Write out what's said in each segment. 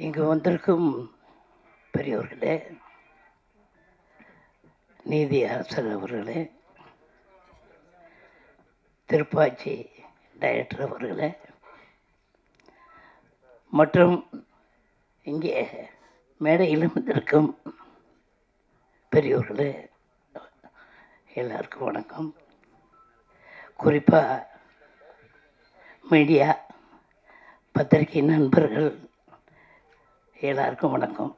இங்கு வந்திருக்கும் பெரியவர்களே நீதி அரசர் அவர்களே திருப்பாச்சி டைரக்டர் அவர்களே மற்றும் இங்கே மேடையில் வந்திருக்கும் பெரியவர்களே எல்லாருக்கும் வணக்கம். குறிப்பாக மீடியா பத்திரிகை நண்பர்கள் எல்லாருக்கும் வணக்கம்.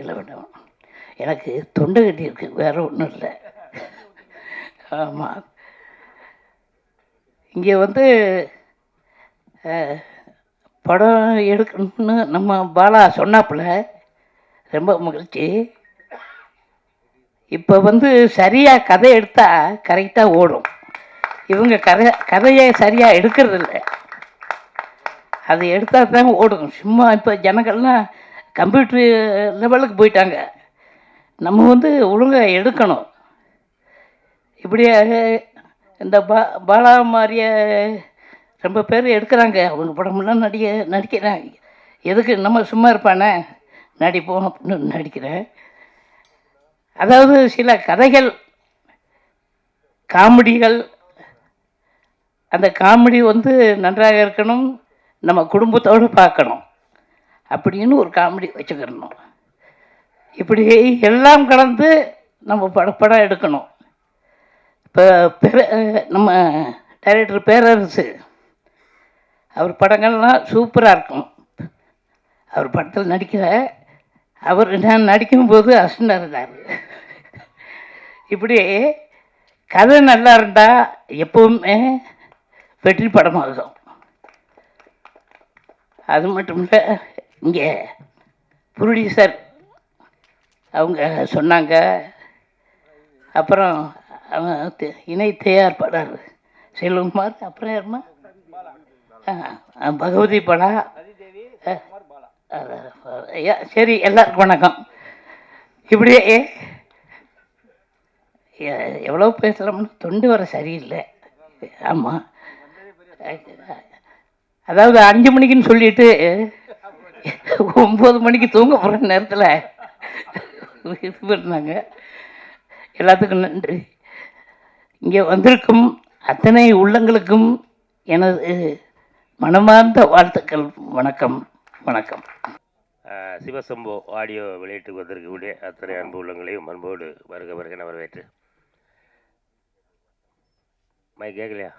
இல்லை வேண்டாம் எனக்கு தொண்டை கட்டி இருக்கு வேற ஒன்றும் இல்லை. ஆமாம் இங்கே வந்து படம் எடுக்கணும்னு நம்ம பாலா சொன்னாப்புல ரொம்ப மகிழ்ச்சி. இப்போ வந்து சரியாக கதை எடுத்தால் கரெக்டாக ஓடும். இவங்க கதை கதையை சரியாக எடுக்கிறதில்ல. அதை எடுத்தால் தான் ஓடும் சும்மா இப்போ ஜனங்கள்லாம் கம்ப்யூட்டர் லெவலுக்கு போயிட்டாங்க. நம்ம வந்து ஒழுங்காக எடுக்கணும். இப்படியாக இந்த பா பாலா மாதிரிய ரொம்ப பேர் எடுக்கிறாங்க. அவங்க படமெல்லாம் நடிக்க நடிக்கிறாங்க. எதுக்கு நம்ம சும்மா இருப்பானே? நடிப்போம் அப்படின்னு நடிக்கிறேன். அதாவது சில கதைகள் காமெடிகள் அந்த காமெடி வந்து நன்றாக இருக்கணும். நம்ம குடும்பத்தோடு பார்க்கணும். அப்படின்னு ஒரு காமெடி வச்சுக்கிறணும் இப்படி எல்லாம் கலந்து நம்ம பட படம் எடுக்கணும். இப்போ பெரு நம்ம டைரக்டர் பேரரசு அவர் படங்கள்லாம் சூப்பராக இருக்கும். அவர் படத்தில் நடிக்கிற அவர் நான் நடிக்கும்போது அசண்டாக இருந்தார். இப்படி கதை நல்லா இருந்தால் எப்பவுமே வெற்றி படமாகும் அது மட்டும் இல்லை இங்கே ப்ரொடியூசர் அவங்க சொன்னாங்க. அப்புறம் அவன் இணை தயார்படார் செல்வகுமார் அப்புறம் யாருமா பகவதி படா ஐயா, சரி எல்லாருக்கும் வணக்கம். இப்படியே எவ்வளோ பேசுகிறோம்னு தொண்டு வர சரியில்லை. ஆமாம் அதாவது அஞ்சு மணிக்குன்னு சொல்லிட்டு ஒம்பது மணிக்கு தூங்க போகிற நேரத்தில் இது பண்ணாங்க. எல்லாத்துக்கும் நன்றி. இங்கே வந்திருக்கும் அத்தனை உள்ளங்களுக்கும் எனது மனமார்ந்த வாழ்த்துக்கள். வணக்கம். வணக்கம். சிவசம்போ ஆடியோ வெளியீட்டுக்கு வந்திருக்கக்கூடிய அத்தனை அன்பு உள்ளங்களையும் அன்போடு வருக வருக வரவேற்று. மை கேட்கலையா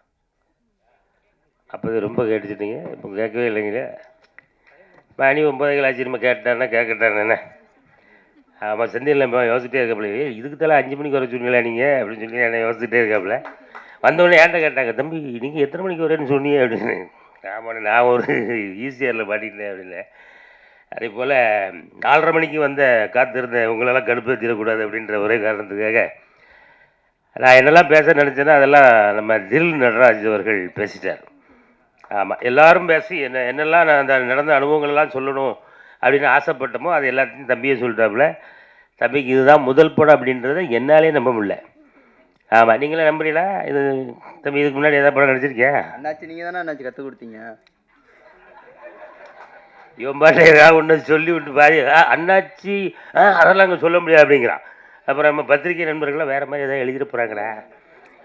அப்போ ரொம்ப கேட்டுச்சிட்டிங்க. இப்போ கேட்கவே இல்லைங்களே. மணி ஒம்பது ஆச்சு நம்ம கேட்டானா கேட்கட்டானே என்ன? ஆமாம் செந்தில் யோசிச்சிட்டே இருக்காப்புல. இதுக்கு தலை அஞ்சு மணிக்கு வர சொன்னீங்களா நீங்கள் அப்படின்னு சொல்லி என்னை யோசிச்சுட்டே இருக்காப்புல. வந்தவொடனே ஏன்ட்ட கேட்டாங்க தம்பி நீங்கள் எத்தனை மணிக்கு வரேன்னு சொன்னீங்க? அப்படின்னு. ஆமாண்ணே நான் ஒரு ஈஸியரில் மாட்டிக்கிட்டேன் அப்படின்னு. அதே போல் நாலரை மணிக்கு வந்த காத்திருந்தேன் உங்களெல்லாம் கடுப்பு கடுப்பேற்றிடக்கூடாது அப்படின்ற ஒரே காரணத்துக்காக நான் என்னெல்லாம் பேச நினச்சேன்னா அதெல்லாம் நம்ம தில் நடராஜ் அவர்கள் பேசிட்டார். ஆமாம் எல்லாரும் பேசி என்ன என்னெல்லாம் நான் அந்த நடந்த அனுபவங்கள்லாம் சொல்லணும் அப்படின்னு ஆசைப்பட்டோமோ அது எல்லாத்தையும் தம்பியே சொல்லிட்டாப்புல. தம்பிக்கு இதுதான் முதல் படம் அப்படின்றத என்னாலே நம்ப முடியல. ஆமாம் நீங்களே நம்புறீங்களா? இது தம்பி இதுக்கு முன்னாடி ஏதாவது படம் நடிச்சிருக்கியா? அண்ணாச்சி நீங்கள் தானே அண்ணாச்சி கற்றுக் கொடுத்தீங்க? இவன் பாட்டு ஏதாவது ஒன்று சொல்லி விட்டு பாரு. ஆ, அண்ணாச்சி ஆ அதெல்லாம் அங்கே சொல்ல முடியாது அப்படிங்கிறான். அப்புறம் நம்ம பத்திரிகை நண்பர்கள்லாம் வேறு மாதிரி ஏதாவது எழுதிட்டு போகிறாங்கடா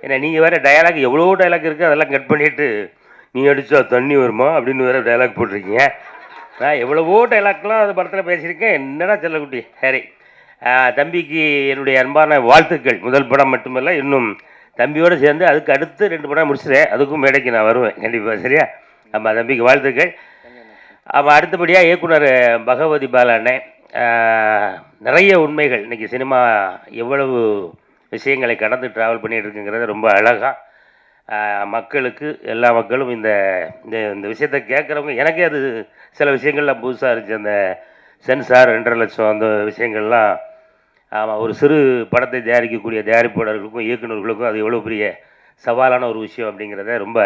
ஏன்னா நீங்கள் வேறு டயலாக் எவ்வளோ டயலாக் இருக்குது அதெல்லாம் கட் பண்ணிவிட்டு நீ அடித்தா தண்ணி வருமா அப்படின்னு வேறு டைலாக் போட்டிருக்கீங்க. நான் எவ்வளவோ டைலாக்லாம் அந்த படத்தில் பேசியிருக்கேன். என்னடா செல்லக்குட்டி சரி. தம்பிக்கு என்னுடைய அன்பான வாழ்த்துக்கள். முதல் படம் மட்டுமல்ல இன்னும் தம்பியோடு சேர்ந்து அதுக்கு அடுத்து ரெண்டு படம் முடிச்சிட்டேன் அதுக்கும் மேடைக்கு நான் வருவேன். கண்டிப்பாக சரியா? ஆமாம் தம்பிக்கு வாழ்த்துக்கள். ஆமாம் அடுத்தபடியாக இயக்குனர் பகவதி பாலாண்ணே. நிறைய உண்மைகள். இன்றைக்கி சினிமா எவ்வளவு விஷயங்களை கடந்து ட்ராவல் பண்ணிகிட்டு இருக்குங்கிறத ரொம்ப அழகாக மக்களுக்கு எல்லா மக்களும் இந்த இந்த இந்த விஷயத்தை கேட்குறவங்க எனக்கே அது சில விஷயங்கள்லாம் புதுசாக இருந்துச்சு. அந்த சென்சார் ரெண்டரை லட்சம் அந்த விஷயங்கள்லாம் ஆமாம் ஒரு சிறு படத்தை தயாரிக்கக்கூடிய தயாரிப்பாளர்களுக்கும் இயக்குனர்களுக்கும் அது எவ்வளோ பெரிய சவாலான ஒரு விஷயம் அப்படிங்கிறத ரொம்ப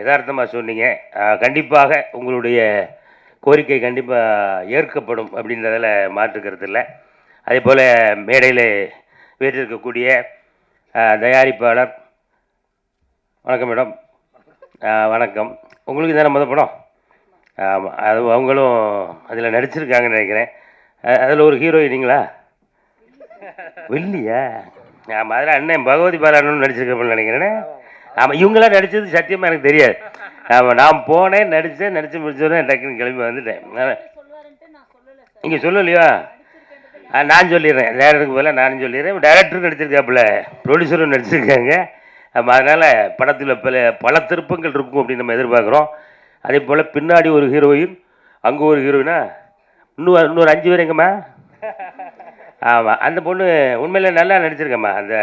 யதார்த்தமாக சொன்னீங்க. கண்டிப்பாக உங்களுடைய கோரிக்கை கண்டிப்பாக ஏற்கப்படும் அப்படின்றதில் மாற்றுக்கிறது இல்லை. அதே போல் மேடையில் வீட்டிருக்கக்கூடிய தயாரிப்பாளர் வணக்கம் மேடம். வணக்கம். உங்களுக்கு தானே மொதல் படம்? ஆமாம் அது அவங்களும் அதில் நடிச்சிருக்காங்கன்னு நினைக்கிறேன். அதில் ஒரு ஹீரோயினிங்களா வெள்ளியா ஆமாம் அதில் அண்ணன் பகவதி பாலான்னு நடிச்சிருக்கப்பன்னு நினைக்கிறேனே. ஆமாம் இவங்களாம் நடித்தது சத்தியமாக எனக்கு தெரியாது. ஆமாம் நான் போனேன் நடித்தேன் நடித்து முடிச்சோடனே டக்குன்னு கிளம்பி வந்துட்டேன். நீங்கள் சொல்லலையா? நான் சொல்லிடுறேன். டேரக்டருக்கு பதிலாக நானும் சொல்லிடுறேன். டேரக்டரும் நடிச்சிருக்காப்புல ப்ரொடியூசரும் நடிச்சிருக்காங்க. அதனால் படத்தில் பல பல திருப்பங்கள் இருக்கும் அப்படின்னு நம்ம எதிர்பார்க்குறோம். அதே போல் பின்னாடி ஒரு ஹீரோயின் அங்கே ஒரு ஹீரோயினா இன்னும் இன்னொரு அஞ்சு பேர் எங்கம்மா? ஆமாம் அந்த பொண்ணு உண்மையில் நல்லா நடிச்சிருக்கம்மா. அந்த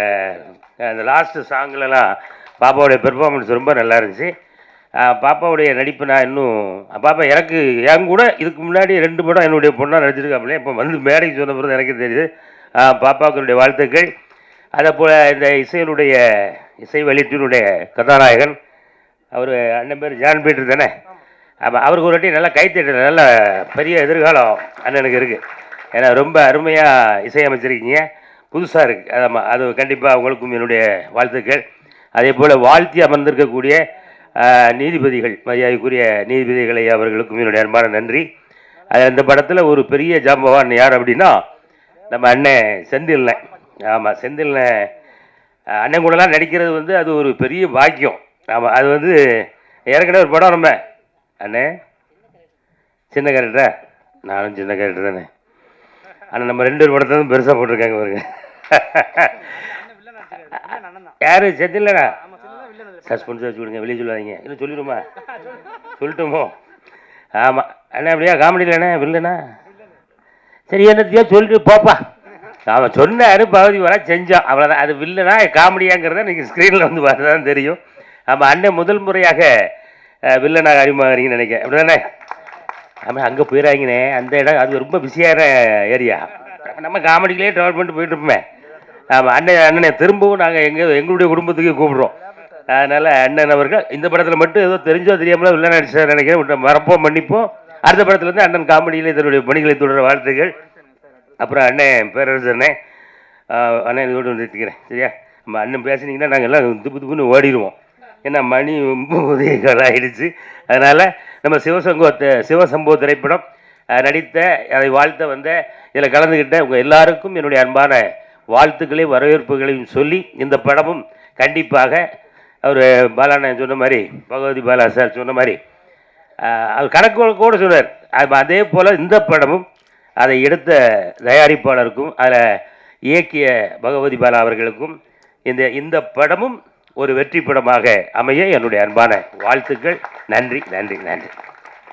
அந்த லாஸ்ட்டு சாங்லலாம் பாப்பாவுடைய பெர்ஃபார்மன்ஸ் ரொம்ப நல்லா இருந்துச்சு. பாப்பாவுடைய நடிப்பு நான் இன்னும் பாப்பா எனக்கு என் கூட இதுக்கு முன்னாடி ரெண்டு படம் என்னுடைய பொண்ணாக நடிச்சிருக்காங்களே இப்போ வந்து மேடைக்கு சொன்ன பிறகு எனக்கு தெரியுது. பாப்பாக்களுடைய வாழ்த்துக்கள். அதே போல் இந்த இசையினுடைய இசை வெளியீட்டினுடைய கதாநாயகன். அவர் அண்ணன் பேர் ஜான் பீட்டர் தானே? ஆமாம் அவருக்கு ஒரு வாட்டி நல்லா கைத்தட்டு நல்ல பெரிய எதிர்காலம் அண்ணனுக்கு இருக்குது ஏன்னா ரொம்ப அருமையாக இசையமைச்சிருக்கீங்க. புதுசாக இருக்குது ஆமாம் அது கண்டிப்பாக உங்களுக்கும் என்னுடைய வாழ்த்துக்கள். அதே போல் வாழ்த்தி அமர்ந்திருக்கக்கூடிய நீதிபதிகள் மரியாதைக்குரிய நீதிபதிகளை அவர்களுக்கும் என்னுடைய அன்பான நன்றி. அது அந்த படத்தில் ஒரு பெரிய ஜாம்பவான் யார் அப்படின்னா நம்ம அண்ணன் செந்தில்னேன் ஆமாம் செந்தில்னேன் அண்ணன் கூடலாம் நடிக்கிறது வந்து அது ஒரு பெரிய பாக்கியம். ஆமாம் அது வந்து ஏற்கனவே ஒரு படம் நம்ம. அண்ணே? சின்ன கேரக்டரா நானும் சின்ன கேரக்டர் தானே. ஆனால் நம்ம ரெண்டு ஒரு படத்தை பெருசாக போட்டிருக்காங்க பாருங்க. யார்? செந்தில்லண்ணா சஸ்பென்ஸ் வச்சு விடுங்க வெளியே சொல்லாதீங்க. இல்லை சொல்லிடுமா சொல்லட்டுமோ? ஆமாம் அண்ணா அப்படியா? காமெடியில் அண்ணா வில்லண்ணா சரி என்னத்தையோ சொல்லிட்டு போப்பா. அவன் சொன்னார் பகுதி வர செஞ்சோம். அவ்வளோதான் அது வில்லுனா காமெடியாங்கிறத நீங்கள் ஸ்க்ரீனில் வந்து பார்த்தா தான் தெரியும். ஆமாம் அண்ணன் முதல் முறையாக வில்லனாக அறிமுகறீங்கன்னு நினைக்கிறேன். அப்படி தானே ஆமாம் அங்கே போயிடாங்கண்ணே அந்த இடம் அது ரொம்ப பிஸியான ஏரியா. நம்ம காமெடிக்கிலே ட்ராவல் பண்ணிட்டு போயிட்டு இருப்போமே ஆமாம் அண்ணன் அண்ணனை திரும்பவும் நாங்கள் எங்கள் எங்களுடைய குடும்பத்துக்கு கூப்பிடுறோம். அதனால் அண்ணன் அவர்கள் இந்த படத்தில் மட்டும் ஏதோ தெரிஞ்சோ தெரியாமலோ வில்லன் நடிச்சார் நினைக்கிறேன். மறப்போம் மன்னிப்போம். அடுத்த படத்துலேருந்து அண்ணன் காமெடியில் தன்னுடைய பணிகளை தொடர வாழ்த்துக்கள். அப்புறம் அண்ணன் பேரரசு அண்ணன் அண்ணே இதோடு நிறுத்திக்கிறேன் சரியா? நம்ம அண்ணன் பேசுனீங்கன்னா நாங்கள் எல்லாம் துப்பு துப்புன்னு ஓடிடுவோம். ஏன்னா மணி ஒம்பது கால் ஆயிடுச்சு. அதனால் நம்ம சிவசங்கோத்தை சிவசம்போ திரைப்படம் நடித்த அதை வாழ்த்த வந்த இதில் கலந்துக்கிட்ட உங்கள் எல்லாருக்கும் என்னுடைய அன்பான வாழ்த்துக்களையும் வரவேற்புகளையும் சொல்லி இந்த படமும் கண்டிப்பாக அவர் பாலாண்ணன் சொன்ன மாதிரி பகவதி பாலா சார் சொன்ன மாதிரி அவர் கணக்கு கூட சொன்னார். அது அதே போல் இந்த படமும் அதை எடுத்த தயாரிப்பாளருக்கும் அதில் இயக்கிய பகவதி பாலா அவர்களுக்கும் இந்த இந்த படமும் ஒரு வெற்றி படமாக அமைய என்னுடைய அன்பான வாழ்த்துக்கள். நன்றி நன்றி நன்றி.